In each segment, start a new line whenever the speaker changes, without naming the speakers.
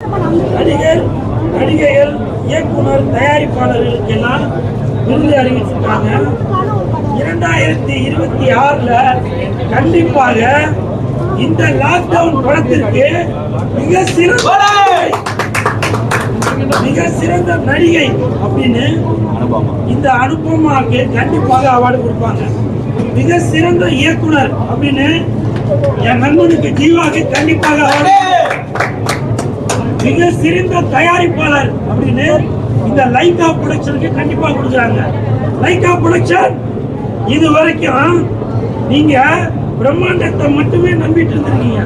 நடிகர் நடிகைகள் இயக்குனர் தயாரிப்பாளர்களுக்கெல்லாம் விருது அறிவிச்சிருக்காங்க. இரண்டாயிரத்தி இருபத்தி ஆறுல கண்டிப்பாக இந்த லாக்டவுன் படத்திற்கு மிக சிறந்த மிக சிறந்த நடிகை அப்படின்னு இந்த அனுபவமாக்கு கண்டிப்பாக அவார்டு கொடுப்பாங்க. மிக சிறந்த இயக்குனர் அப்படின்னு என் நண்பனுக்கு ஜீவாக்கு கண்டிப்பாக அவார்டு மிக சிறந்த தயாரிப்பாளர் அப்படின்னு இந்த லைகா ப்ரொடக்ஷனுக்கு கண்டிப்பா கொடுக்குறாங்க. லைகா ப்ரொடக்ஷன் இது வரைக்கும் நீங்க பிரம்மாண்டத்தை மட்டுமே நம்பிட்டு இருந்திருக்கீங்க.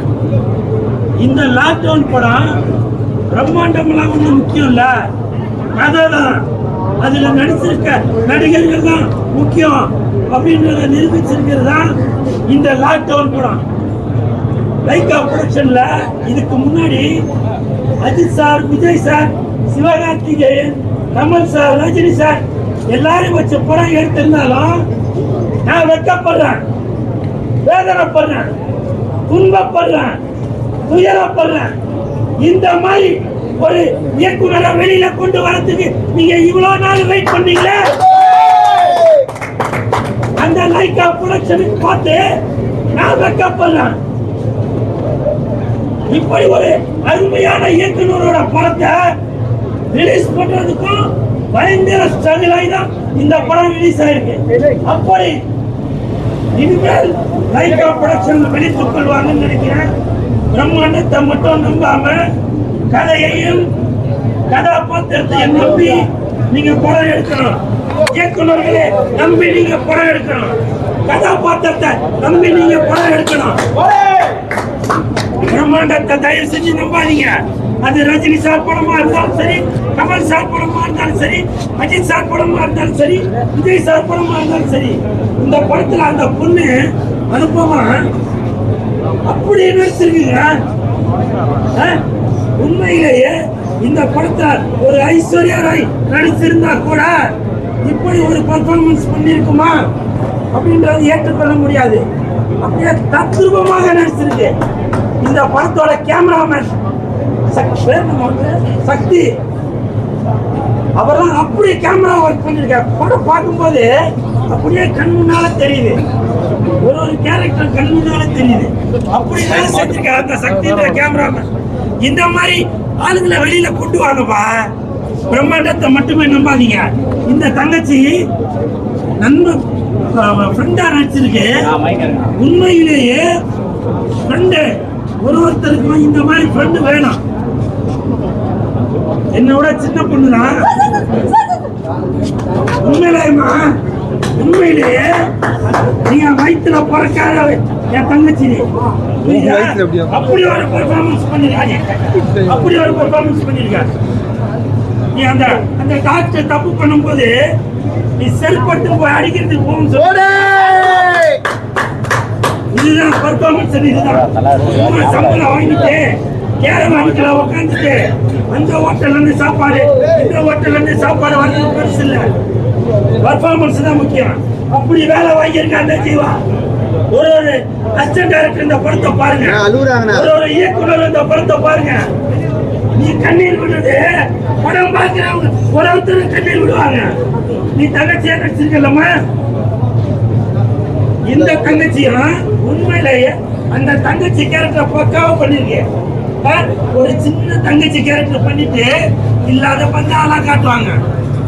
இந்த லாக்டவுன் படம் பிரம்மாண்டம்லாம் ஒன்றும் முக்கியம் இல்லை கதை தான் அதுல நடிச்சிருக்க நடிகர்கள் தான் முக்கியம் அப்படின்றத நிரூபிச்சிருக்கிறது தான் இந்த லாக்டவுன் படம் லைகா ப்ரொடக்ஷன்ல இதுக்கு முன்னாடி Ajith sir Vijay sir Sivakarthikeyan Kamal sir Rajini sir எல்லாரும் வச்ச படம் எடுத்திருந்தாலும் நான் வெட்கப்படுறேன். வேதனைப்படுறேன். துன்பப்படுறேன். துயரப்படுறேன். இந்த மாதிரி ஒரு இயக்குனரை வெளியில கொண்டு வரதுக்கு நீங்க இவ்வளவு நாள் வெயிட் பண்ணீங்களே? அந்த லைக்கா ப்ரொடக்ஷனுக்கு பார்த்து நான் வெட்கப்படுறேன். இப்படி ஒரு அருமையான இயக்குனரோட படத்தை ரிலீஸ் பண்றதுக்கும் பயங்கர ஸ்ட்ரகிள் ஆகி தான் இந்த படம் ரிலீஸ் ஆயிருக்கு. அப்படி இனிமேல் லைகா ப்ரொடக்ஷன் வெளித்துக் கொள்வாங்கன்னு நினைக்கிறேன். பிரம்மாண்டத்தை மட்டும் நம்பாம கதையையும் கதாபாத்திரத்தையும் நம்பி நீங்க படம் எடுக்கணும். இயக்குநர்களே நம்பி நீங்க படம் எடுக்கணும். கதாபாத்திரத்தை நம்பி நீங்க படம் எடுக்கணும். பிரம்மாண்டத்தை தயவு செஞ்சு நம்பாதீங்க. அது ரஜினி சார் படமா இருந்தாலும் சரி கமல் சார் படமா இருந்தாலும் சரி அஜித் சார் படமா இருந்தாலும் சரி விஜய் சார் படமா இருந்தாலும் சரி இந்த படத்துல அந்த பொண்ணு அனுபவம்? அப்படி நடிச்சிருக்கீங்க ஆ? உண்மையிலேயே இந்த படத்தை ஒரு ஐஸ்வர்யா ராய் நடிச்சிருந்தா கூட இப்படி ஒரு பர்ஃபார்மன்ஸ் பண்ணியிருக்குமா? அப்படின்றது ஏற்றுக்கொள்ள முடியாது. அப்படியே தத்ரூபமாக நடிச்சிருக்கு. இந்த படத்தோட கேமராமேன் சக்தி. அவர்லாம் அப்படியே கேமரா ஒர்க் பண்ணிருக்காரு படம் பார்க்கும்போது அப்படியே கண் முன்னால தெரியுது. ஒரு ஒரு கேரக்டர் கண் முன்னால தெரியுது. அப்படி வேலை செஞ்சிருக்காரு அந்த சக்தின்ற கேமராமேன். இந்த மாதிரி ஆளுங்களை வெளியில கொண்டு வாங்கப்பா. பிரம்மாண்டத்தை மட்டுமே நம்பாதீங்க. இந்த தங்கச்சி நண்பன் ஃப்ரெண்டா நடிச்சிருக்கு. உண்மையிலேயே ஃப்ரெண்டு ஒரு ஒருத்தருக்கும் இந்த மாதிரி ஃப்ரெண்டு வேணும். என்னோட சின்ன பொண்ணு தான் உண்மையிலேயேம்மா உண்மையிலேயே நீங்க வயிற்றுல பிறக்காத என் தங்கச்சி? அப்படி ஒரு பெர்ஃபார்மன்ஸ் பண்ணிருக்காங்க அப்படி ஒரு பெர்ஃபார்மன்ஸ் பண்ணிருக்காங்க நீ அந்த அந்த டாக்டர் தப்பு பண்ணும்போது நீ செல் பட்டு போய் அடிக்கிறதுக்கு போகும் சொல்லு. இதுதான் பர்ஃபார்மன்ஸ் இதுதான். சம்பளம் வாங்கிட்டு கேரம் அடிக்கல உட்காந்துட்டு அந்த ஹோட்டல்ல இருந்து சாப்பாடு இந்த ஹோட்டல்ல இருந்து சாப்பாடு வர்றது பெருசு இல்ல. பர்ஃபார்மன்ஸ் தான் முக்கியம். அப்படி வேலை வாங்கியிருக்கான் அந்த ஜீவா? ஒரு ஒரு அசிஸ்டன்ட் டைரக்டர் இந்த படத்தை பாருங்க. ஒரு ஒரு இயக்குனர் இந்த படத்தை பாருங்க. நீ கண்ணீர் விடுறது படம் பார்க்கிறவங்க ஒரு ஒருத்தர் கண்ணீர் விடுவாங்க. நீ தங்கச்சியா நடிச்சிருக்கலம்மா இந்த தங்கச்சியும் உண்மையிலேயே அந்த தங்கச்சி கேரக்டர் பக்காவ பண்ணிருக்கேன் ஒரு சின்ன தங்கச்சி கேரக்டர் பண்ணிட்டு இல்லாத பந்தாலா காட்டுவாங்க.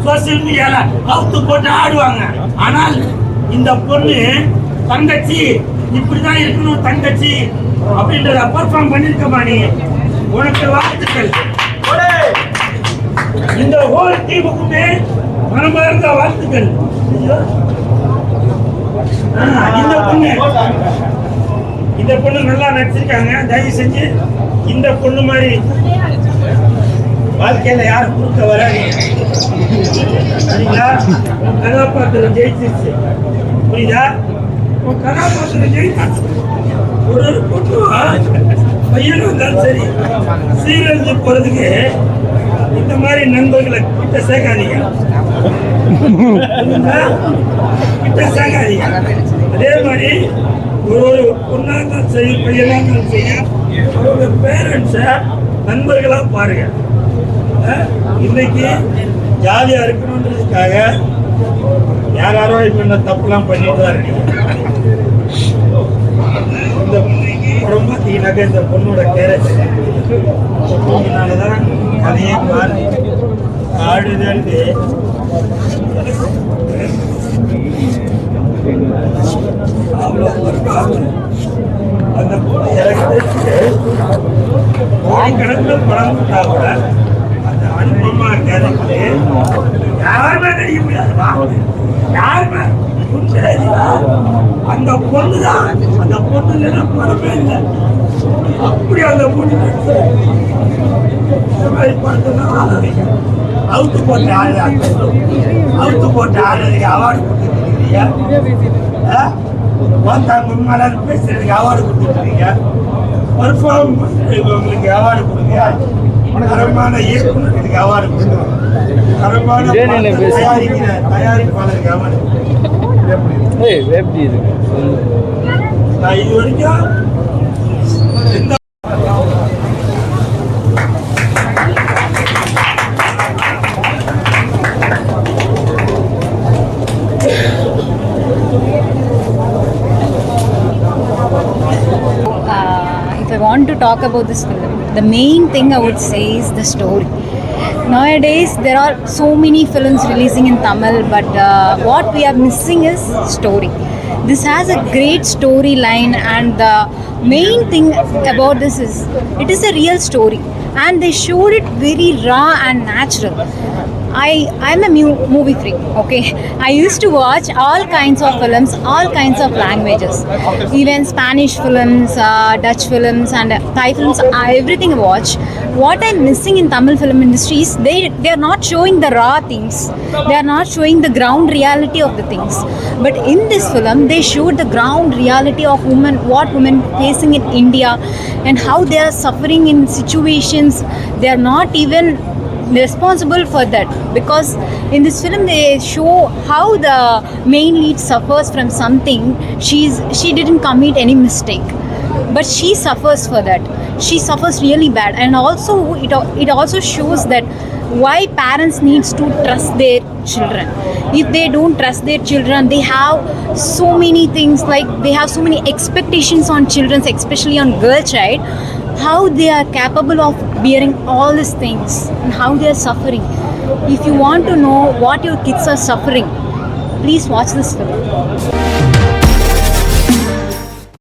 சோசியல் மீடியால அவுத்து போட்டு ஆடுவாங்க. ஆனால் இந்த பொண்ணு தங்கச்சி இப்படிதான் இருக்கணும் தங்கச்சி அப்படின்றத பர்ஃபார்ம் பண்ணிருக்கமா நீ. உனக்கு வாழ்த்துக்கள். இந்த ஹோல் டீமுக்குமே மனமார்ந்த வாழ்த்துக்கள். ஐயோ. இந்த பொண்ணு இந்த பொண்ணு நல்லா நடிச்சிருக்காங்க. தயவு செஞ்சு இந்த பொண்ணு மாதிரி வாழ்க்கையில யாரும் கொடுக்க வராதீங்க சரிங்களா கதாபாத்திரம் ஜெயிச்சிருச்சு. புரியுதா? உன் கதாபாத்திரம் ஜெயிச்சிருச்சு. ஒரு ஒரு பொண்ணு பையனும் இருந்தாலும் சரி சீரழிஞ்சு போறதுக்கு இந்த மாதிரி நண்பர்களை கிட்ட சேர்க்காதீங்க. அதே மாதிரி ஒரு ஒரு பொண்ணா செய்ய சரி செய்ய அவருடைய அவரோட பேரண்ட்ஸை நண்பர்களாக பாருங்க இன்னைக்கு ஜாலியாக இருக்கணுன்றதுக்காக யார் யாரோ இப்ப இந்த தப்புலாம் பண்ணிட்டு தான் இருக்கீங்க இந்த படம் பார்த்தீங்கன்னாக்க இந்த பொண்ணோட கேரக்டர் தான் கதையே மாறி. ஆடுதல்னு அவ்வளோ ஒரு காதல். அந்த பொண்ணு எனக்கு தெரிஞ்சு கோடிக்கணக்கில் படம் கொடுத்தா கூட அந்த அனுபவமா கேரக்டர் யாருமே நடிக்க முடியாதுப்பா யாருமே? முடியாதுப்பா. அந்த பொண்ணு தான் அந்த பொண்ணு இல்லைன்னா படமே இல்லை. அப்படி அந்த ஆளாதீங்க. அவுத்து போட்ட ஆள் அவுத்து போட்ட ஆளுக்கு அவார்டு கொடுத்துருக்கீங்க ஒருத்தவங்க மலர் பேசுறதுக்கு அவார்டு கொடுத்துருக்கீங்க பர்ஃபார்ம் உங்களுக்கு அவார்டு கொடுங்க. தரமான இயக்குநருக்கு அவார்டு கொடுங்க. தரமான. தயாரிக்கிற தயாரிப்பாளருக்கு அவார்டு
எப்படி இருக்கு?
நான் இது வரைக்கும்
want to talk about this film, the main thing I would say is the story. Nowadays, there are so many films releasing in Tamil, but uh, what we are missing is story. This has a great storyline, and the main thing about this is it is a real story, and they showed it very raw and natural. I I'm a mu- movie freak. Okay, I used to watch all kinds of films, all kinds of languages, even Spanish films, uh, Dutch films, and Thai films. Everything I watch. What I'm missing in Tamil film industry is they they are not showing the raw things. They are not showing the ground reality of the things. But in this film, they showed the ground reality of women, what women facing in India, and how they are suffering in situations they are not even responsible for that. Because in this film they show how the main lead suffers from something. She's she didn't commit any mistake. But she suffers for that. She suffers really bad. And also it, it also shows that why parents needs to trust their children. If they don't trust their children they have so many things like they have so many expectations on children especially on girl child how they are capable of bearing all these things and how they are suffering. If you want to know what your kids are suffering, please watch this film.